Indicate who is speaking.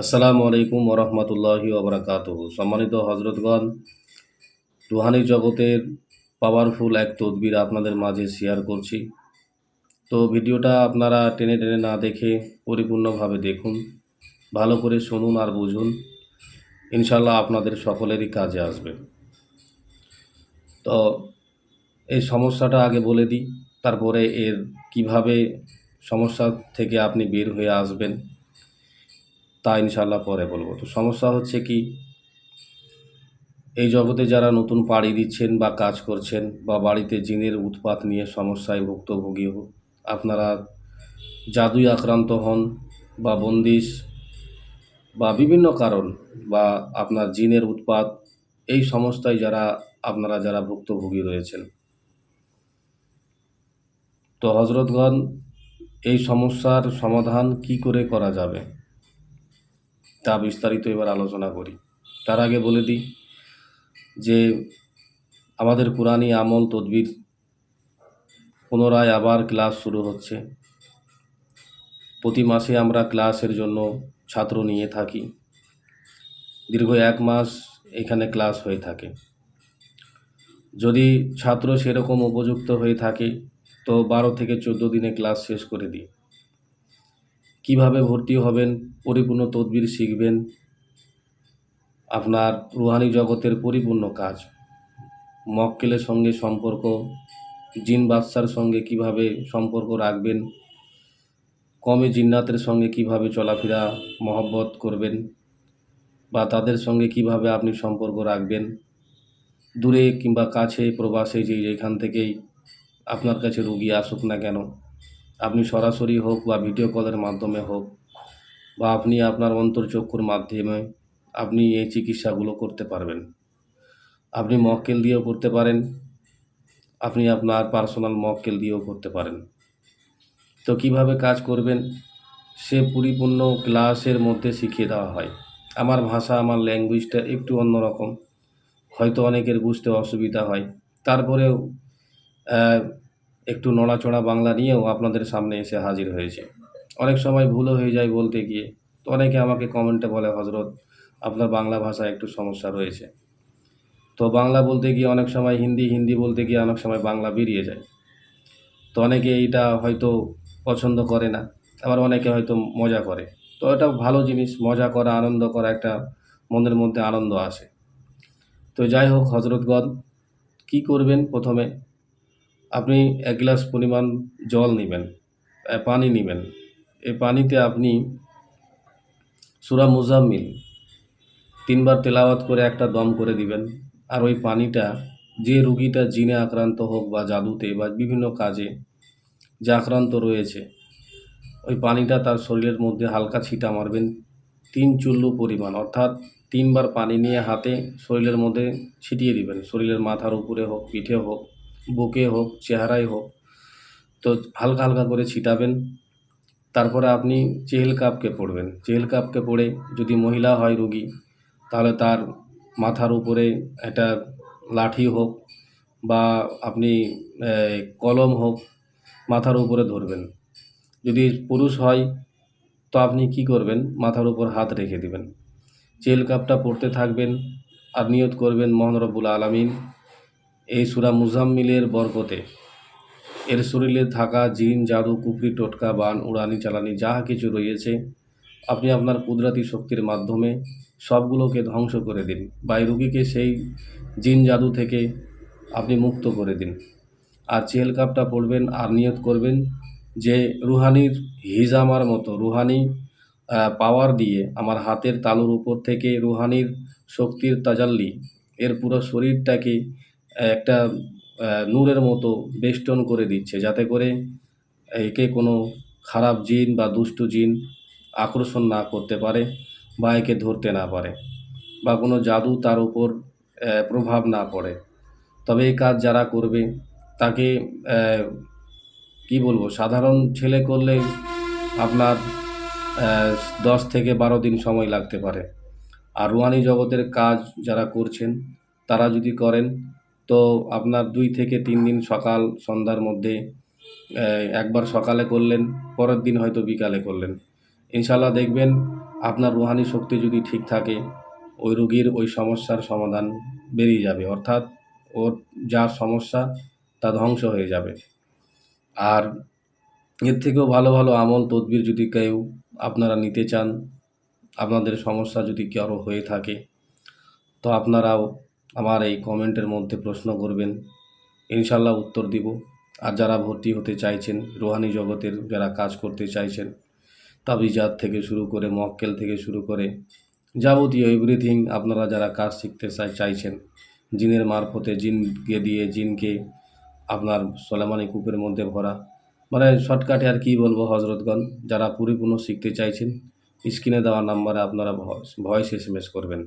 Speaker 1: আসসালামু আলাইকুম ওরহমতুল্লাহি ওবরাকাত সম্মানিত হজরতগণ রুহানি জগতের পাওয়ারফুল এক তদবির আপনাদের মাঝে শেয়ার করছি। তো ভিডিওটা আপনারা টেনে টেনে না দেখে পরিপূর্ণভাবে দেখুন, ভালো করে শুনুন আর বুঝুন। ইনশাল্লাহ আপনাদের সকলেরই কাজে আসবে। তো এই সমস্যাটা আগে বলে দিই, তারপরে এর কীভাবে সমস্যা থেকে আপনি বের হয়ে আসবেন তা ইনশাল্লাহ পরে বলব। তো সমস্যা হচ্ছে কি, এই জগতে যারা নতুন পাড়ি দিচ্ছেন বা কাজ করছেন বা বাড়িতে জিনের উৎপাত নিয়ে সমস্যায় ভুক্তভোগী আপনারা জাদুই আক্রান্ত হন বা বন্দিশ বা বিভিন্ন কারণ বা আপনার জিনের উৎপাত, এই সমস্যায় যারা, আপনারা যারা ভুক্তভোগী রয়েছেন। তো হজরতগণ এই সমস্যার সমাধান কি করে করা যাবে? তা বিস্তারিত এবার আলোচনা করি। তার আগে বলে দিই যে, আমাদের কোরআনী আমল তদবির পুনরায় আবার ক্লাস শুরু হচ্ছে। প্রতি মাসে আমরা ক্লাসের জন্য ছাত্র নিয়ে থাকি। দীর্ঘ এক মাস এখানে ক্লাস হয়ে থাকে। যদি ছাত্র সেরকম উপযুক্ত হয়ে থাকে, তো বারো থেকে চোদ্দ দিনে ক্লাস শেষ করে দিই। কীভাবে ভর্তি হবেন, পরিপূর্ণ তদবির শিখবেন, আপনার রুহানি জগতের পরিপূর্ণ কাজ, মক্কেলের সঙ্গে সম্পর্ক, জিন বাদশার সঙ্গে কীভাবে সম্পর্ক রাখবেন, কমে জিন্নাতের সঙ্গে কীভাবে চলাফেরা মহব্বত করবেন বা তাদের সঙ্গে কীভাবে আপনি সম্পর্ক রাখবেন, দূরে কিংবা কাছে, প্রবাসে যে যেখান থেকেই আপনার কাছে রুগী আসুক না কেন আপনি সরাসরি হোক বা ভিডিও কলের মাধ্যমে হোক, বা আপনি আপনার অন্তর্চক্ষুর মাধ্যমে আপনি এই চিকিৎসাগুলো করতে পারবেন। আপনি মক্কেল দিয়েও করতে পারেন, আপনি আপনার পার্সোনাল মক্কেল দিয়েও করতে পারেন। তো কীভাবে কাজ করবেন, সে পরিপূর্ণ ক্লাসের মধ্যে শিখিয়ে দেওয়া হয়। আমার ভাষা, আমার ল্যাঙ্গুয়েজটা একটু অন্যরকম। হয়তো অনেকের বুঝতে অসুবিধা হয়। তারপরেও একটু নড়াচড়া বাংলা নিয়েও আপনাদের সামনে এসে হাজির হয়েছে। অনেক সময় ভুলও হয়ে যায় বলতে গিয়ে। তো অনেকে আমাকে কমেন্টে বলে হজরত আপনার বাংলা ভাষায় একটু সমস্যা রয়েছে। তো বাংলা বলতে গিয়ে অনেক সময় হিন্দি হিন্দি বলতে গিয়ে অনেক সময় বাংলা বেরিয়ে যায়। তো অনেকে এইটা হয়তো পছন্দ করে না, আবার অনেকে হয়তো মজা করে। তো এটা ভালো জিনিস, মজা করা, আনন্দ করা একটা মনের মধ্যে আনন্দ আসে। তো যাই হোক হজরতগণ কী করবেন প্রথমে? আপনি এক গ্লাস পরিমাণ জল নেবেন পানি নেবেন। এই পানিতে আপনি সুরা মুজাম্মিল তিনবার তেলাওয়াত করে একটা দম করে দিবেন। আর ওই পানিটা যে রুগীটা জিনে আক্রান্ত হোক বা জাদুতে বা বিভিন্ন কাজে যে আক্রান্ত রয়েছে, ওই পানিটা তার শরীরের মধ্যে হালকা ছিটা মারবেন, তিন চুল্লু পরিমাণ। অর্থাৎ তিনবার পানি নিয়ে হাতে শরীরের মধ্যে ছিটিয়ে দিবেন। শরীরের মাথার উপরে হোক, পিঠে হোক বুকে হোক, চেহারায় হোক, তো হালকা হালকা করে ছিটাবেন। তারপরে আপনি চেহেল কাপকে পড়বেন চেহেল কাপকে পড়ে যদি মহিলা হয় রুগী, তাহলে তার মাথার উপরে একটা লাঠি হোক বা আপনি কলম হোক মাথার উপরে ধরবেন। যদি পুরুষ হয়, তো আপনি কি করবেন? মাথার উপর হাত রেখে দিবেন। চেল কাপটা পড়তে থাকবেন, আর নিয়ত করবেন মোহন রব্বুল আলমিন। এই সুরা মুজাম্মিলের বরকতে। এর শরীরে থাকা জিন, জাদু, কুফরি, টোটকা, বান, উড়ানি, চালানি যা কিছু রয়েছে, আপনি আপনার কুদরতি শক্তির মাধ্যমে সবগুলোকে ধ্বংস করে দিন। বা রুগীকে সেই জিন, জাদু থেকে আপনি মুক্ত করে দিন। আর চেল কাপটা পড়বেন, আর নিয়ত করবেন যে রুহানির হিজামার মতো, রুহানি পাওয়ার দিয়ে আমার হাতের তালুর উপর থেকে রুহানির শক্তির তাজাল্লি, এর পুরো শরীরটাকে একটা নূরের মতো বেষ্টন করে দিচ্ছে যাতে করে একে কোনো খারাপ জিন বা দুষ্টু জিন আকর্ষণ না করতে পারে বা একে ধরতে না পারে বা কোনো জাদু তার উপর প্রভাব না পড়ে। তবে এই কাজ যারা করবে তাকে কি বলব, সাধারণ ছেলে করলে আপনার দশ থেকে বারো দিন সময় লাগতে পারে। আর রুহানি জগতের কাজ যারা করছেন তারা যদি করেন তো আপনার দুই থেকে তিন দিন সকাল, সন্ধ্যার মধ্যে একবার সকালে করলেন, পরের দিন হয়তো বিকালে করলেন। ইনশাল্লাহ দেখবেন আপনার রুহানি শক্তি যদি ঠিক থাকে, ওই রুগীর ওই সমস্যার সমাধান বেরিয়ে যাবে। অর্থাৎ ওর যা সমস্যা, তা ধ্বংস হয়ে যাবে। আর এর থেকেও ভালো ভালো আমল, তদবির যদি কেউ আপনারা নিতে চান, আপনাদের সমস্যা যদি কারও হয়ে থাকে, তো আপনারাও আমার এই কমেন্টের মধ্যে প্রশ্ন করবেন, ইনশাল্লাহ উত্তর দিব। আর যারা ভর্তি হতে চাইছেন, রোহানি জগতের যারা কাজ করতে চাইছেন, তাবিজাত থেকে শুরু করে, মক্কেল থেকে শুরু করে, যাবতীয় এভরিথিং আপনারা যারা কাজ শিখতে চাই- চাইছেন, জিনের মারফতে জিনকে দিয়ে জিনকে আপনার সোলেমানি কূপের মধ্যে ভরা। মানে শর্টকাটে আর কি বলব হজরতগণ, যারা পরিপূর্ণ শিখতে চাইছেন, স্ক্রিনে দেওয়া নাম্বারে আপনারা ভয়েস এস করবেন।